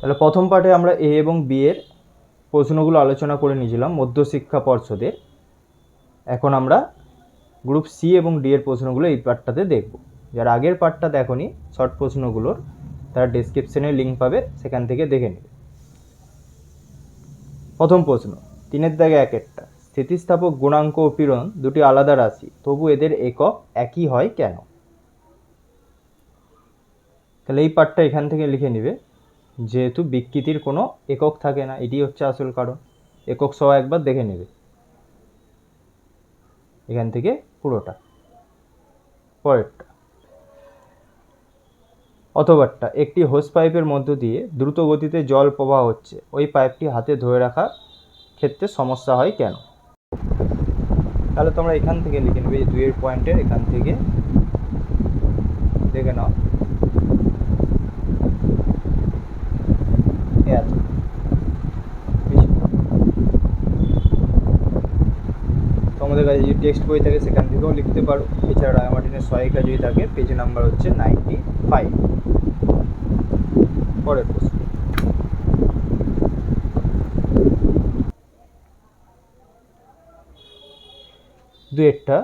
তাহলে প্রথম পার্টে আমরা এ এবং বি এর প্রশ্নগুলো আলোচনা করে নিয়েছিলাম, মধ্যশিক্ষা পর্ষদের। এখন আমরা গ্রুপ সি এবং ডি এর প্রশ্নগুলো এই পার্টটাতে দেখব। যারা আগের পার্টটা দেখনি, শর্ট প্রশ্নগুলোর, তারা ডেসক্রিপশনে লিঙ্ক পাবে, সেখান থেকে দেখে নেবে। প্রথম প্রশ্ন, তিনের দাগে এক একটা, স্থিতিস্থাপক গুণাঙ্ক ও পীড়ন দুটি আলাদা রাশি, তবু এদের একক একই হয় কেন? তাহলে এই পার্টটা এখান থেকে লিখে নিবে। যেহেতু বিকৃতির কোনো একক থাকে না, এটি হচ্ছে আসল কারণ। একক সহ একবার দেখে নেবে। এখান থেকে পুরোটা। পরেরটা। অথবাটা একটি হোস পাইপের মধ্য দিয়ে দ্রুত গতিতে জল প্রবাহ হচ্ছে। ওই পাইপটি হাতে ধরে রাখা ক্ষেত্রে সমস্যা হয় কেন? তাহলে তোমরা এখান থেকে লিখে নেবে দুইয়ের পয়েন্টের এখান থেকে। দেখে নাও এই এত। বেশি না। তোমাদের কাছে যদি টেক্সট বই থাকে, সেখান থেকেও লিখতে পারো। এছাড়া রায়মার্টিনের সহায়িকা যদি থাকে পেজ নাম্বার হচ্ছে নাইনটি ফাইভ পরের প্রশ্ন। দু একটা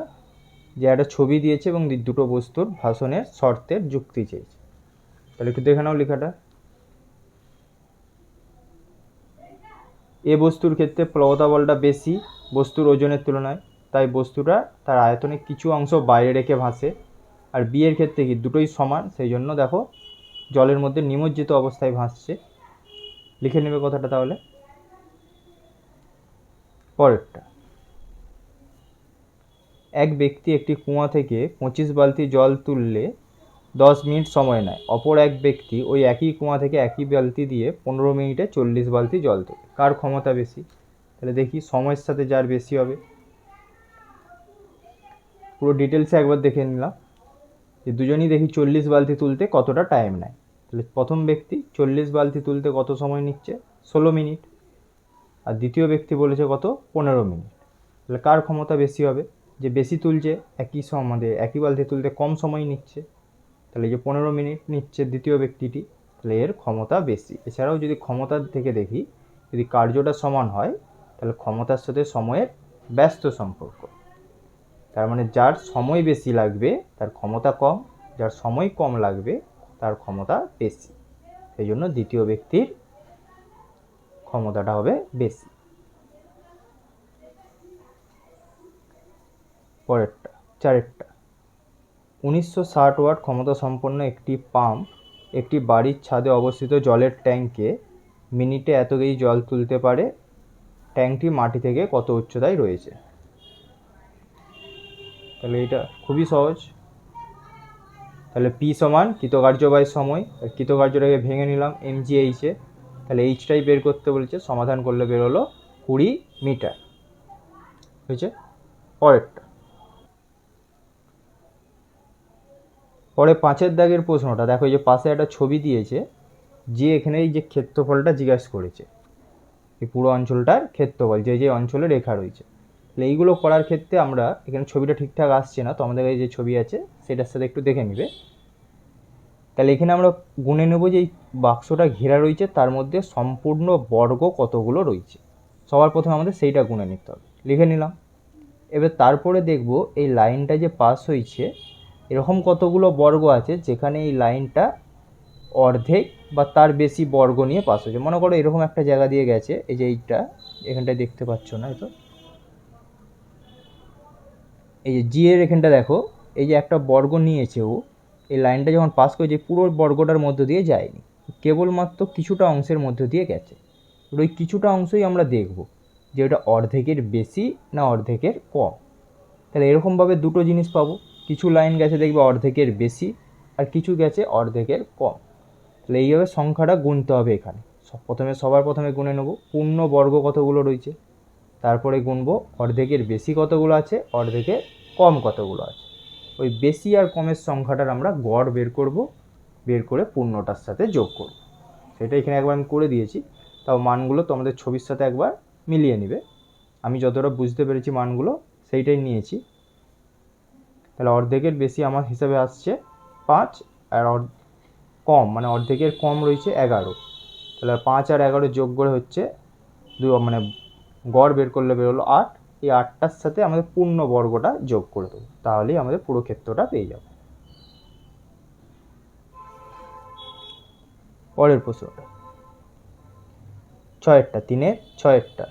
যে একটা ছবি দিয়েছে এবং দুটো বস্তুর ভাষণের শর্তের যুক্তি চেয়েছে। তাহলে একটু দেখে নাও লেখাটা। এ বস্তুর ক্ষেত্রে প্লবতা বলটা বেশি, বস্তুর ওজনের তুলনায়। তাই বস্তুটা তার আয়তনে কিছু অংশ বাইরে রেখে ভাসে। আর বিয়ের ক্ষেত্রে কি দুটোই সমান? সেই জন্য দেখো, জলের মধ্যে নিমজ্জিত অবস্থায় ভাসছে। লিখে নেবে কথাটা তাহলে। পরেরটা। এক ব্যক্তি একটি কুয়া থেকে পঁচিশ বালতি জল তুললে দশ মিনিট সময় নেয়। অপর এক ব্যক্তি ওই একই কুয়া থেকে একই বালতি দিয়ে পনেরো মিনিটে চল্লিশ বালতি জল তোলে। কার ক্ষমতা বেশি? তাহলে দেখি সময়ের সাথে যার বেশি হবে। পুরো ডিটেলসে একবার দেখে নিলাম। যে দুজনই দেখি চল্লিশ বালতি তুলতে কতটা টাইম নেয়। তাহলে প্রথম ব্যক্তি চল্লিশ বালতি তুলতে কত সময় নিচ্ছে? ষোলো মিনিট। আর দ্বিতীয় ব্যক্তি বলেছে কত? পনেরো মিনিট। তাহলে কার ক্ষমতা বেশি হবে? যে বেশি তুলছে, একই আমাদের একই বালতি তুলতে কম সময় নিচ্ছে। তাহলে যে পনেরো মিনিট নিচ্ছে দ্বিতীয় ব্যক্তিটি, তাহলে এর ক্ষমতা বেশি। এছাড়াও যদি ক্ষমতার থেকে দেখি, যদি কার্যটা সমান হয়, তাহলে ক্ষমতার সাথে সময়ের ব্যস্ত সম্পর্ক। তার মানে যার সময় বেশি লাগবে, তার ক্ষমতা কম, যার সময় কম লাগবে, তার ক্ষমতা বেশি। সেই জন্য দ্বিতীয় ব্যক্তির ক্ষমতাটা হবে বেশি। পরেরটা, চারেরটা। উনিশশো ষাট ওয়াট ক্ষমতা সম্পন্ন একটি পাম্প, একটি বাড়ির ছাদে অবস্থিত জলের ট্যাঙ্কে মিনিটে এত কেজি জল তুলতে পারে ট্যাঙ্কটি মাটি থেকে কত উচ্চতায় রয়েছে? তাহলে এটা খুবই সহজ। তাহলে পি সমান কৃতকার্য বাই সময়। কৃতকার্যটাকে ভেঙে নিলাম এম জি এইচে তাহলে এইচটাই বের করতে বলেছে, সমাধান করলে বের হলো কুড়ি মিটার। হয়েছে? পরেরটা। পরে পাঁচের দাগের প্রশ্নটা, দেখো এই যে পাশে একটা ছবি দিয়েছে, যে এখানে এই যে ক্ষেত্রফলটা জিজ্ঞাসা করেছে। এই পুরো অঞ্চলটার ক্ষেত্রফল, যে যে অঞ্চলে রেখা রয়েছে। তাহলে এইগুলো করার ক্ষেত্রে আমরা এখানে ছবিটা ঠিকঠাক আসছে না, তো আমাদের কাছে যে ছবি আছে সেটার সাথে একটু দেখে নিবে। তাহলে এখানে আমরা গুনে নেব যে এই বাক্সটা ঘেরা রয়েছে, তার মধ্যে সম্পূর্ণ বর্গ কতগুলো রয়েছে। সবার প্রথমে আমাদের সেইটা গুনে নিতে হবে। লিখে নিলাম। এবার তারপরে দেখব এই লাইনটা যে পাস হয়েছে, এরকম কতগুলো বর্গ আছে যেখানে এই লাইনটা অর্ধেক বা তার বেশি বর্গ নিয়ে পাস হয়েছে। মনে করো এরকম একটা জায়গা দিয়ে গেছে, এই যে এইটা, এখানটায় দেখতে পাচ্ছ না হয়তো। এই যে জি এর এখানটা দেখো, এই যে একটা বর্গ নিয়েছে ও, এই লাইনটা যখন পাস করেছে পুরো বর্গটার মধ্য দিয়ে যায়নি, কেবলমাত্র কিছুটা অংশের মধ্য দিয়ে গেছে। ওই কিছুটা অংশই আমরা দেখব যে ওটা অর্ধেকের বেশি না অর্ধেকের কম। তাহলে এরকমভাবে দুটো জিনিস পাবো, কিছু লাইন গেছে দেখবে অর্ধেকের বেশি আর কিছু গেছে অর্ধেকের কম। তাহলে এইভাবে সংখ্যাটা গুনতে হবে এখানে। সব প্রথমে, সবার প্রথমে গুনে নেব, পূর্ণ বর্গ কতগুলো রয়েছে? তারপরে গুনবো, অর্ধেকের বেশি কতগুলো আছে? অর্ধেকের কম কতগুলো আছে? ওই বেশি আর কমের সংখ্যাটার আমরা গড় বের করব, বের করে পূর্ণটার সাথে যোগ করব। সেটা এখানে একবার আমি করে দিয়েছি, তাও মানগুলো তোমাদের ছবির সাথে একবার মিলিয়ে নেবে। আমি যতটা বুঝতে পেরেছি মানগুলো, সেইটাই নিয়েছি। তাহলে অর্ধেকের বেশি আমার হিসাবে আসছে পাঁচ, আর কম মানে অর্ধেকের কম রয়েছে এগারো। তাহলে পাঁচ আর এগারো যোগ করে হচ্ছে দু মানে গড় বের করলে বেরোলো আট। এই আটটার সাথে আমাদের পূর্ণ বর্গটা যোগ করে দেবো। তাহলেই আমাদের পুরো ক্ষেত্রটা পেয়ে যাব। পরের প্রশ্নটা ছয়েরটা, তিনের ছয়েরটা।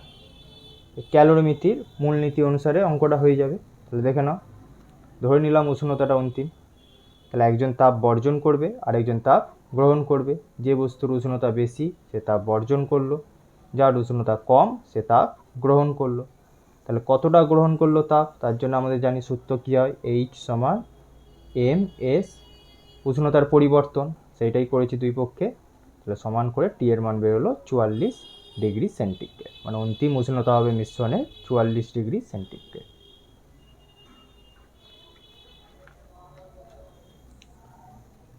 ক্যালোরিমিতির মূলনীতি অনুসারে অঙ্কটা হয়ে যাবে। তাহলে দেখে নাও। ধরে নিলাম উষ্ণতাটা অন্তিম। তাহলে একজন তাপ বর্জন করবে আর একজন তাপ গ্রহণ করবে। যে বস্তুর উষ্ণতা বেশি, সে তাপ বর্জন করল। যার উষ্ণতা কম, সে তাপ গ্রহণ করল। তাহলে কতটা গ্রহণ করল তাপ তার জন্য আমাদের জানি সূত্র কী হয়? এইচ সমান এম এস উষ্ণতার পরিবর্তন। সেইটাই করেছি দুই পক্ষে। তাহলে সমান করে টি এর মান বেরোলো চুয়াল্লিশ ডিগ্রি সেন্টিগ্রেড। মানে অন্তিম উষ্ণতা হবে মিশ্রণে চুয়াল্লিশ ডিগ্রি সেন্টিগ্রেড।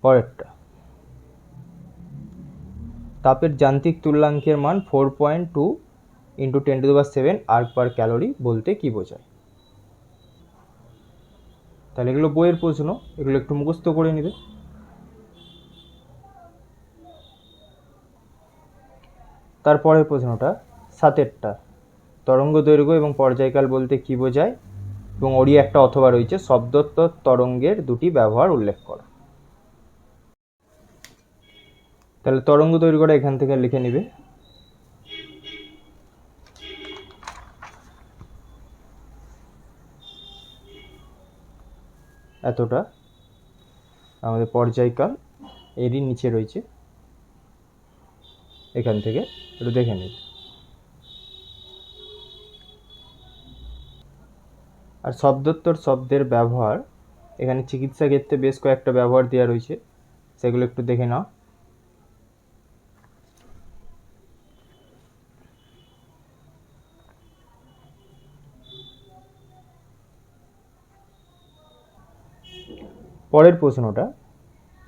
পরেরটা। তাপের যান্ত্রিক তুল্যাঙ্কের মান four point two into ten to power seven erg per calorie বলতে কি বোঝায়? তাহলে এগুলো বইয়ের প্রশ্ন, এগুলো একটু মুখস্থ করে নেবে। তারপরের প্রশ্নটা, সাতেরটা। তরঙ্গ দৈর্ঘ্য এবং পর্যায়কাল বলতে কি বোঝায়? এবং ওরই একটা অথবা রয়েছে শব্দোত্তর তরঙ্গের দুটি ব্যবহার উল্লেখ করো। তাহলে তরঙ্গ দৈর্ঘ্যটা এখান থেকে লিখে নিবে। এতটা। আমাদের পর্যায়কাল এরই নিচে রয়েছে। এখান থেকে একটু দেখে নিন আর শব্দোত্তর শব্দের ব্যবহার, এখানে চিকিৎসা ক্ষেত্রে বেশ কয়েকটা ব্যবহার দেওয়া রয়েছে। সেগুলো একটু দেখে নাও। পরের প্রশ্নটা,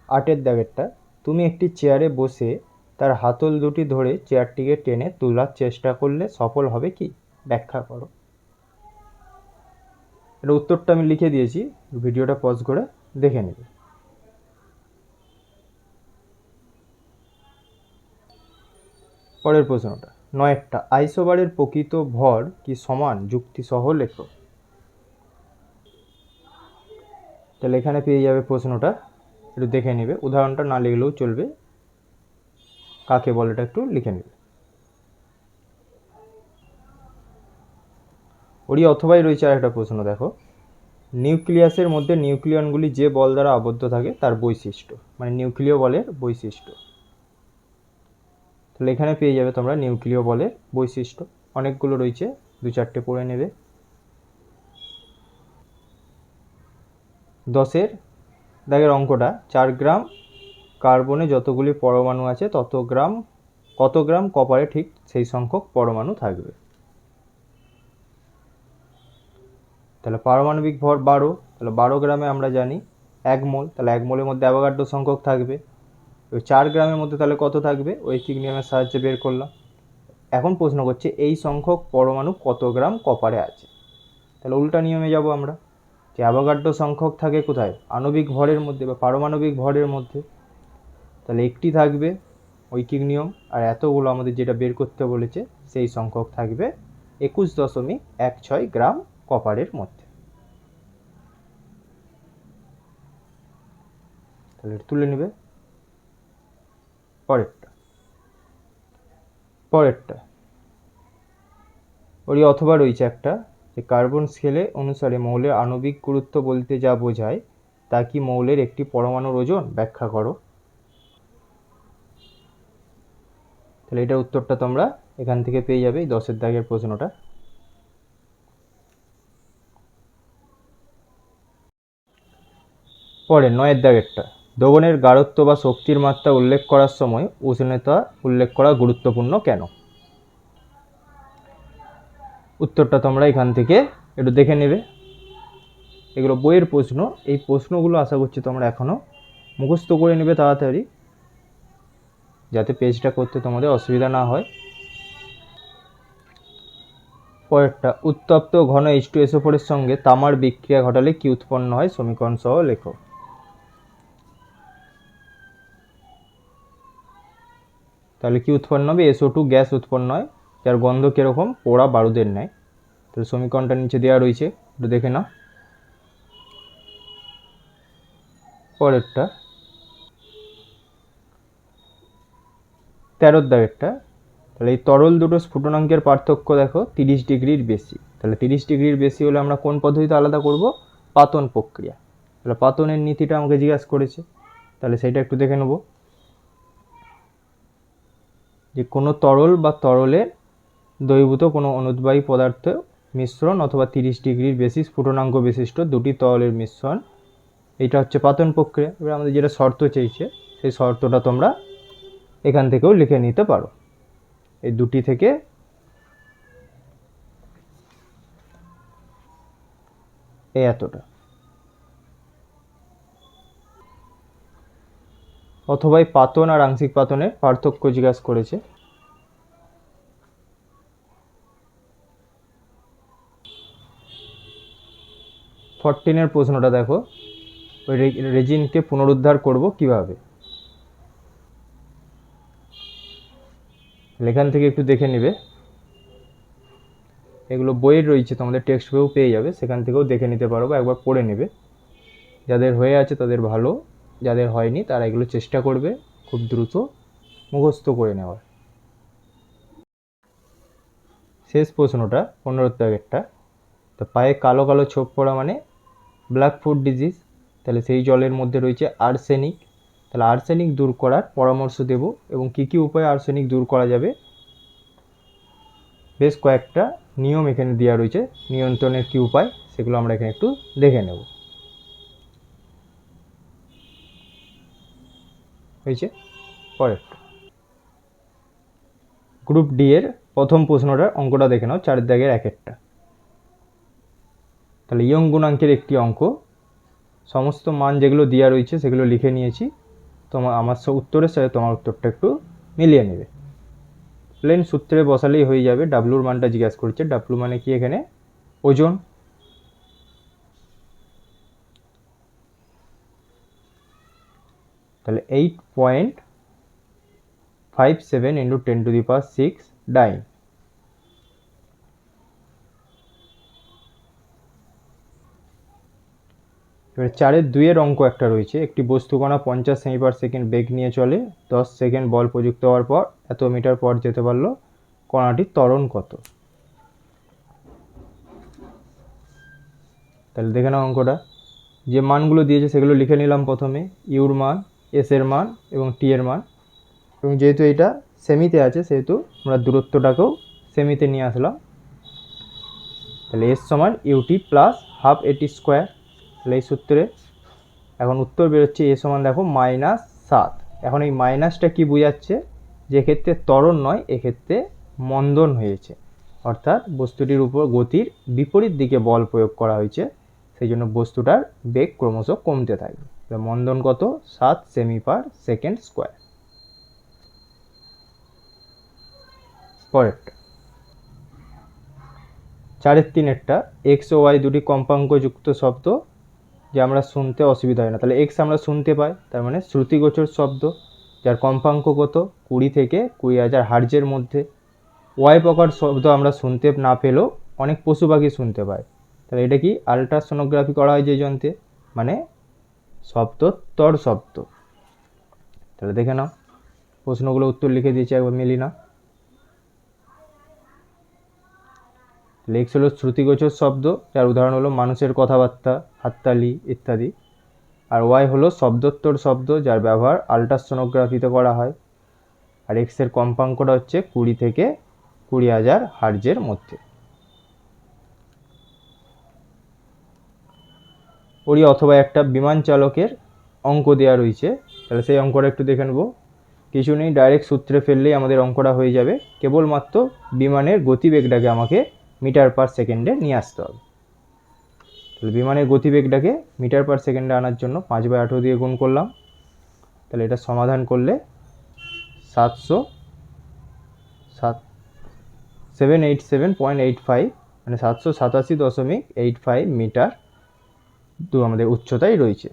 আটের দাগেরটা, তুমি একটি চেয়ারে বসে তার হাতল দুটি ধরে চেয়ারটিকে টেনে তোলার চেষ্টা করলে সফল হবে কি? ব্যাখ্যা করো। এর উত্তরটা আমি লিখে দিয়েছি, ভিডিওটা পজ করে দেখে নেবে। পরের প্রশ্নটা, নয়েরটা, আইসোবারের প্রকৃত ভর কি সমান যুক্তিসহ লেখো তাহলে এখানে পেয়ে যাবে প্রশ্নটা, একটু দেখে নেবে। উদাহরণটা না লিখলেও চলবে। কাকে বলে এটা একটু লিখে নেবে। ওরই অথবাই রয়েছে আর একটা প্রশ্ন, দেখো। নিউক্লিয়াসের মধ্যে নিউক্লিয়নগুলি যে বল দ্বারা আবদ্ধ থাকে, তার বৈশিষ্ট্য। মানে নিউক্লিয় বলের বৈশিষ্ট্য। তাহলে এখানে পেয়ে যাবে তোমরা নিউক্লিয় বলের বৈশিষ্ট্য। অনেকগুলো রয়েছে দু চারটে পড়ে নেবে। দশের দাগের অঙ্কটা চার গ্রাম কার্বনে যতগুলি পরমাণু আছে, তত গ্রাম, কত গ্রাম কপারে ঠিক সেই সংখ্যক পরমাণু থাকবে। তাহলে পারমাণবিক ভর বারো, তাহলে বারো গ্রামে আমরা জানি এক মোল, তাহলে এক মোলের মধ্যে অ্যাভোগাড্রো সংখ্যক থাকবে। ওই চার গ্রামের মধ্যে তাহলে কত থাকবে? ঐকিক নিয়মের সাহায্যে বের করলাম। এখন প্রশ্ন করছে, এই সংখ্যক পরমাণু কত গ্রাম কপারে আছে? তাহলে উল্টা নিয়মে যাব আমরা। যে অ্যাভোগাড্রো সংখ্যক থাকে কোথায়? আণবিক ভরের মধ্যে বা পারমাণবিক ভরের মধ্যে। তাহলে একটি থাকবে ঐকিক নিয়ম, আর এতগুলো আমাদের যেটা বের করতে বলেছে, সেই সংখ্যক থাকবে একুশ দশমিক এক ছয় গ্রাম কপারের মধ্যে। তাহলে তুলে নেবে। পরেরটা। পরেরটা। ওরই অথবা রয়েছে একটা। কার্বন স্কেলে অনুসারে মৌলের আণবিক গুরুত্ব বলতে যা বোঝায়, তা কি মৌলের একটি পরমাণুর ওজন? ব্যাখ্যা করো। তাহলে এটার উত্তরটা তোমরা এখান থেকে পেয়ে যাবে দশের দাগের প্রশ্নটা। পরে নয়ের দাগেরটা। দোবনের গাঢ়ত্ব বা শক্তির মাত্রা উল্লেখ করার সময় উষ্ণতা উল্লেখ করা গুরুত্বপূর্ণ কেন? উত্তরটা তোমরা এখান থেকে একটু দেখে নেবে। এগুলো বইয়ের প্রশ্ন। এই প্রশ্নগুলো আশা করছি তোমরা এখনও মুখস্থ করে নেবে তাড়াতাড়ি, যাতে পেজটা করতে তোমাদের অসুবিধা না হয়। পরেরটা, উত্তপ্ত ঘন এইচ টু এসও সঙ্গে তামার বিক্রিয়া ঘটালে কি উৎপন্ন হয়? সমীকরণ সহ লেখো। তাহলে কি উৎপন্ন হবে? এসও টু গ্যাস উৎপন্ন হয়। যার গন্ধ কীরকম পোড়া বারুদের নেয়। তাহলে সমীকরণটা নিচে দেওয়া রয়েছে, একটু দেখে নাও। পরেরটা। তেরোর দাগেরটা তাহলে এই তরল দুটো স্ফুটনাঙ্কের পার্থক্য দেখো, তিরিশ ডিগ্রির বেশি। তাহলে তিরিশ ডিগ্রির বেশি হলে আমরা কোন পদ্ধতিতে আলাদা করব? পাতন প্রক্রিয়া। তাহলে পাতনের নীতিটা আমাকে জিজ্ঞাসা করেছে। তাহলে সেইটা একটু দেখে নেব। যে কোনো তরল বা তরলে দ্রবীভূত কোনো অনুদ্বায়ী পদার্থ মিশ্রণ অথবা তিরিশ ডিগ্রির বেশি স্ফুটনাঙ্ক বিশিষ্ট দুটি তরলের মিশ্রণ। এইটা হচ্ছে পাতন প্রক্রিয়া। এবার আমাদের যেটা শর্ত চেয়েছে সেই শর্তটা তোমরা এখান থেকেও লিখে নিতে পারো। এই দুটি থেকে এই এতটা। অথবা এই পাতন আর আংশিক পাতনের পার্থক্য জিজ্ঞাসা করেছে। ফরটিনের প্রশ্নটা দেখো। ওই রেজিনকে পুনরুদ্ধার করব কীভাবে? এখান থেকে একটু দেখে নেবে। এগুলো বইয়ের রয়েছে, তোমাদের টেক্সট বইও পেয়ে যাবে। সেখান থেকেও দেখে নিতে পারো বা একবার পড়ে নেবে। যাদের হয়ে আছে তাদের ভালো, যাদের হয়নি তারা এগুলো চেষ্টা করবে খুব দ্রুত মুখস্থ করে নেওয়ার। শেষ প্রশ্নটা পনেরো প্যাকেটটা তো পায়ে কালো কালো ছোপ পড়া মানে ব্ল্যাক ফুড ডিজিজ তাহলে সেই জলের মধ্যে রয়েছে আর্সেনিক তাহলে আর্সেনিক দূর করার পরামর্শ দেব এবং কী কী উপায়ে আর্সেনিক দূর করা যাবে? বেশ কয়েকটা নিয়ম এখানে দেওয়া রয়েছে, নিয়ন্ত্রণের কী উপায় সেগুলো আমরা এখানে একটু দেখে নেব। হয়েছে? পরেরটা। গ্রুপ ডি এর প্রথম প্রশ্নটার অঙ্কটা দেখে নাও চার এক একটা। তাহলে ইয়ং গুণাঙ্কের একটি অঙ্ক। সমস্ত মান যেগুলো দেওয়া রয়েছে সেগুলো লিখে নিয়েছি। তোমার আমার উত্তরের সাথে তোমার উত্তরটা একটু মিলিয়ে নেবে। প্লেন সূত্রে বসালেই হয়ে যাবে। ডাব্লুর মানটা জিজ্ঞাসা করছে। ডাব্লু মানে কি এখানে? ওজন। তাহলে eight point five seven into ten to the power six dyne এবার চারের দুইয়ের অঙ্ক একটা রয়েছে। একটি বস্তুকণা পঞ্চাশ সেমি পার সেকেন্ড বেগ নিয়ে চলে। দশ সেকেন্ড বল প্রযুক্ত হওয়ার পর এত মিটার পর যেতে পারল। কণাটির ত্বরণ কত? তাহলে দেখে নাও অঙ্কটা। যে মানগুলো দিয়েছে সেগুলো লিখে নিলাম প্রথমে। ইউর মান, এস এর মান এবং টি এর মান। এবং যেহেতু এটা সেমিতে আছে, সেহেতু আমরা দূরত্বটাকেও সেমিতে নিয়ে আসলাম। তাহলে এস সমান u t plus half a t square. তাহলে এই সূত্রে। এখন উত্তর বেরোচ্ছে এ সমান দেখো মাইনাস সাত। এখন এই মাইনাসটা কি বোঝাচ্ছে? যে ক্ষেত্রে ত্বরণ নয় এক্ষেত্রে মন্দন হয়েছে। অর্থাৎ বস্তুটির উপর গতির বিপরীত দিকে বল প্রয়োগ করা হয়েছে সেই জন্য বস্তুটার বেগ ক্রমশ কমতে থাকবে। মন্দন কত? সাত সেমি পার সেকেন্ড স্কোয়ার পরেরটা। চারের তিনেরটা এক্স ও ওয়াই দুটি কম্পাঙ্কযুক্ত শব্দ যে আমরা শুনতে অসুবিধা হয় না। তাহলে এক্স আমরা শুনতে পাই, তার মানে শ্রুতিগোচর শব্দ, যার কম্পাঙ্ক কত? কুড়ি থেকে কুড়ি হাজার হার্জের মধ্যে। ওয়াই প্রকার শব্দ আমরা শুনতে না পেলেও অনেক পশু পাখি শুনতে পায়। তাহলে এটা কি? আলট্রাসোনোগ্রাফি করা হয় যে যন্ত্রে মানে শব্দ তর শব্দ। তাহলে দেখে নাও, প্রশ্নগুলো উত্তর লিখে দিয়েছি, একবার মিলি না লেক্স হলো শ্রুতিগোচর শব্দ, যার উদাহরণ হলো মানুষের কথাবার্তা, হাততালি ইত্যাদি। আর ওয়াই হলো শব্দোত্তর শব্দ, যার ব্যবহার আলট্রাসোনোগ্রাফিতে করা হয়। আর এক্সের কম্পাঙ্কটা হচ্ছে কুড়ি থেকে কুড়ি হাজার হার্জের মধ্যে। ওরই অথবা একটা বিমান চালকের অঙ্ক দেওয়া রয়েছে। তাহলে সেই অঙ্কটা একটু দেখে নেব। কিছু নেই ডাইরেক্ট সূত্রে ফেললেই আমাদের অঙ্কটা হয়ে যাবে। কেবলমাত্র বিমানের গতিবেগটাকে আমাকে মিটার পার সেকেন্ডে নিয়ে আসতে হবে। তাহলে বিমানের গতিবেগটাকে মিটার পার সেকেন্ডে আনার জন্য পাঁচ বাই আঠেরো দিয়ে গুণ করলাম। তাহলে এটা সমাধান করলে সাতশো সাত seven eight seven point eight five মানে সাতশো সাতাশি দশমিক এইট ফাইভ মিটার দু আমাদের উচ্চতায় রয়েছে।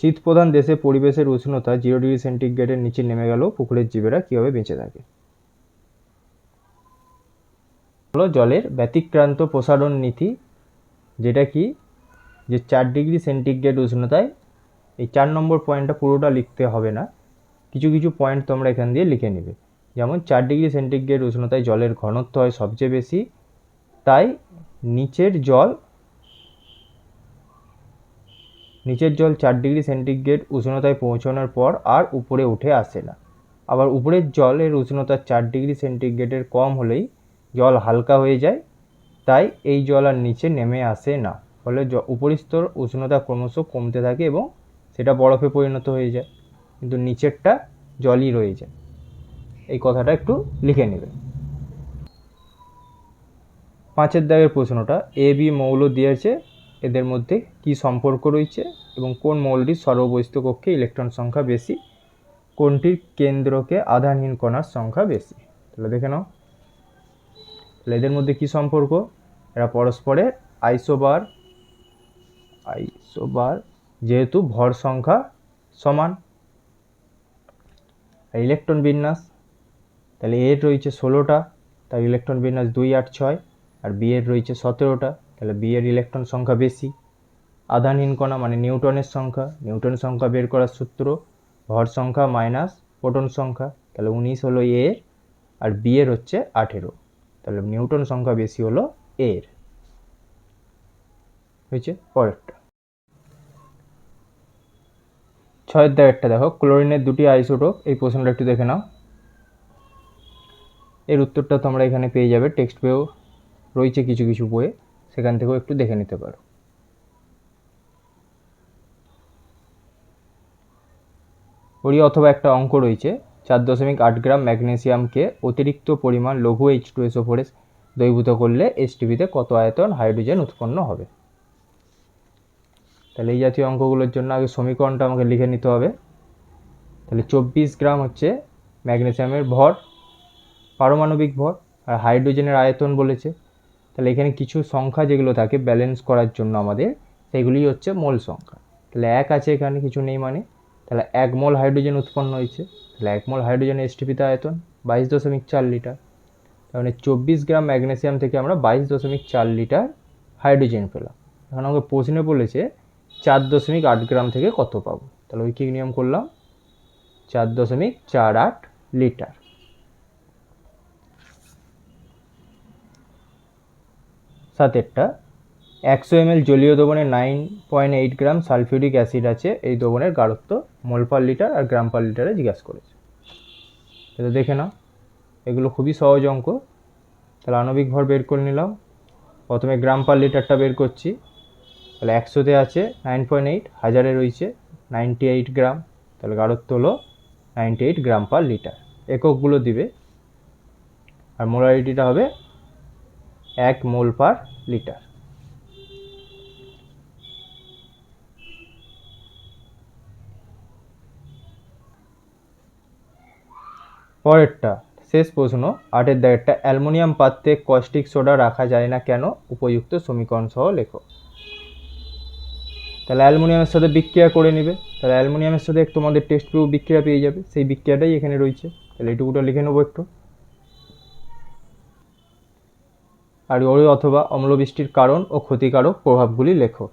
শীত প্রধান দেশে পরিবেশের উষ্ণতা জিরো ডিগ্রি সেন্টিগ্রেডের নিচে নেমে গেল পুকুরের জীবেরা কীভাবে বেঁচে থাকে? হলো জলের ব্যতিক্রান্ত প্রসারণ নীতি, যেটা কি? যে চার ডিগ্রি সেন্টিগ্রেড উষ্ণতায় এই চার নম্বর পয়েন্টটা পুরোটা লিখতে হবে না। কিছু কিছু পয়েন্ট তোমরা এখান দিয়ে লিখে নেবে। যেমন, চার ডিগ্রি সেন্টিগ্রেড উষ্ণতায় জলের ঘনত্ব হয় সবচেয়ে বেশি, তাই নিচের জল নিচের জল চার ডিগ্রি সেন্টিগ্রেড উষ্ণতায় পৌঁছানোর পর আর উপরে উঠে আসে না। আবার উপরের জলের উষ্ণতা চার ডিগ্রি সেন্টিগ্রেডের কম হলেই জল হালকা হয়ে যায়, তাই এই জল আর নিচে নেমে আসে না। ফলে জ- উপরিস্তর উষ্ণতা ক্রমশ কমতে থাকে এবং সেটা বরফে পরিণত হয়ে যায়, কিন্তু নিচেরটা জলই রয়ে যায়। এই কথাটা একটু লিখে নেবে। পাঁচের দাগের প্রশ্নটা, এ বি মৌল দিয়েছে এদের মধ্যে কি সম্পর্ক রয়েছে এবং কোন মৌলটির সর্ববহিস্থ কক্ষে ইলেকট্রন সংখ্যা বেশি, কোনটির কেন্দ্রকে আধানহীন কণার সংখ্যা বেশি? তাহলে দেখে নাও। তাহলে এদের মধ্যে কি সম্পর্ক? এরা পরস্পরের আইসোবার আইসোবার যেহেতু ভর সংখ্যা সমান। ইলেকট্রন বিন্যাস, তাহলে এর রয়েছে ষোলোটা, তার ইলেকট্রন বিন্যাস দুই আট ছয়, আর বি এর রয়েছে সতেরোটা। তাহলে বি এর ইলেকট্রন সংখ্যা বেশি। আধানহীন কণা মানে নিউটনের সংখ্যা। নিউটন সংখ্যা বের করার সূত্র ভর সংখ্যা মাইনাস প্রোটন সংখ্যা। তাহলে উনিশ হলো এর, আর বি এর হচ্ছে আঠেরো। তাহলে নিউটন সংখ্যা বেশি হলো এর। হয়েছে পরেরটা। ছয়ের দাগেরটা দেখো, ক্লোরিনের দুটি আইসোটোপ। এই প্রশ্নটা একটু দেখে নাও। এর উত্তরটা তোমরা এখানে পেয়ে যাবে টেক্সট বইয়েও। রয়েছে কিছু কিছু বইয়ে। সেখান থেকেও একটু দেখে নিতে পারো। ওরই অথবা একটা অঙ্ক রয়েছে, চার দশমিক আট গ্রাম ম্যাগনেসিয়ামকে অতিরিক্ত পরিমাণ লঘু এইচ টু এসও ফোরে দ্রবীভূত করলে এসটিভিতে কত আয়তন হাইড্রোজেন উৎপন্ন হবে? তাহলে এই জাতীয় অঙ্কগুলোর জন্য আগে সমীকরণটা আমাকে লিখে নিতে হবে। তাহলে চব্বিশ গ্রাম হচ্ছে ম্যাগনেসিয়ামের ভর, পারমাণবিক ভর, আর হাইড্রোজেনের আয়তন বলেছে। তাহলে এখানে কিছু সংখ্যা যেগুলো থাকে ব্যালেন্স করার জন্য আমাদের সেগুলি হচ্ছে মোল সংখ্যা। তাহলে এক আছে এখানে, কিছু নেই মানে। তাহলে এক মোল হাইড্রোজেন উৎপন্ন হয়েছে। তাহলে এক মোল হাইড্রোজেনের এসটিপিতে আয়তন, বাইশ দশমিক চার লিটার। তার মানে চব্বিশ গ্রাম ম্যাগনেসিয়াম থেকে আমরা বাইশ দশমিক চার লিটার হাইড্রোজেন পেলাম। এখন আমাকে প্রশ্নে বলেছে, চার দশমিক আট গ্রাম থেকে কত পাবো? তাহলে ওই ঐকিক নিয়ম করলাম? চার দশমিক চার আট লিটার। সাতেরটা। একশো এমএল জলীয় দ্রবণে nine point eight gram sulphuric acid আছে এই দ্রবণের গাঢ়ত্ব মোল পার লিটার আর গ্রাম পার লিটারে জিজ্ঞাসা করেছে। এটা দেখে নাও। এগুলো খুবই সহজ অঙ্ক। তাহলে আণবিক ভর বের করে নিলাম। প্রথমে গ্রাম পার লিটারটা বের করছি। তাহলে একশোতে আছে নাইন পয়েন্ট এইট হাজারে রয়েছে নাইনটি এইট গ্রাম। তাহলে গাঢ়ত্ব হলো ninety eight gram per litre. এককগুলো দিবে। আর মোলারিটিটা হবে এক মোল পার লিটার। পরেরটা, শেষ প্রশ্ন, আটের দাগেরটা, অ্যালুমিনিয়াম পাত্রে কস্টিক সোডা রাখা যায় না কেন? উপযুক্ত সমীকরণ সহ লেখো। তাহলে অ্যালুমিনিয়ামের সাথে বিক্রিয়া করে নেবে। তাহলে অ্যালুমিনিয়ামের সাথে তোমাদের টেস্ট পেয়েও বিক্রিয়া পেয়ে যাবে। সেই বিক্রিয়াটাই এখানে রয়েছে। তাহলে এটুকুটা লিখে নেব একটু। আর ওই অথবা অম্লবৃষ্টির কারণ ও ক্ষতিকারক প্রভাবগুলি লেখো।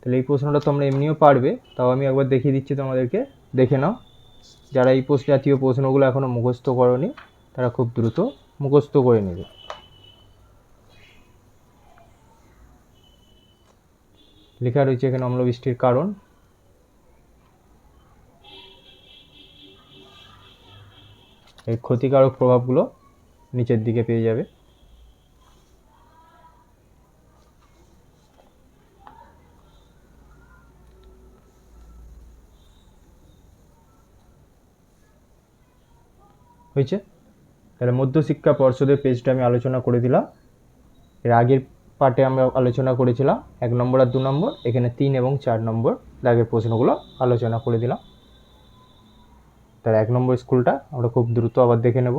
তাহলে এই প্রশ্নটা তোমরা এমনিও পারবে, তাও আমি একবার দেখিয়ে দিচ্ছি তোমাদেরকে। দেখে নাও, যারা এই পোস্ট জাতীয় প্রশ্নগুলো এখনও মুখস্থ করনি, তারা খুব দ্রুত মুখস্থ করে নেবে। লেখা রয়েছে এখানে অম্লবৃষ্টির কারণ। এই ক্ষতিকারক প্রভাবগুলো নিচের দিকে পেয়ে যাবে। হয়েছে? তাহলে মধ্যশিক্ষা পর্ষদের পেজটা আমি আলোচনা করে দিলাম। এর আগের পার্টে আমরা আলোচনা করেছিলাম, এক নম্বর আর দু নম্বর, এখানে তিন এবং চার নম্বর দাগের প্রশ্নগুলো আলোচনা করে দিলাম। তার এক নম্বর স্কুলটা আমরা খুব দ্রুত আবার দেখে নেব।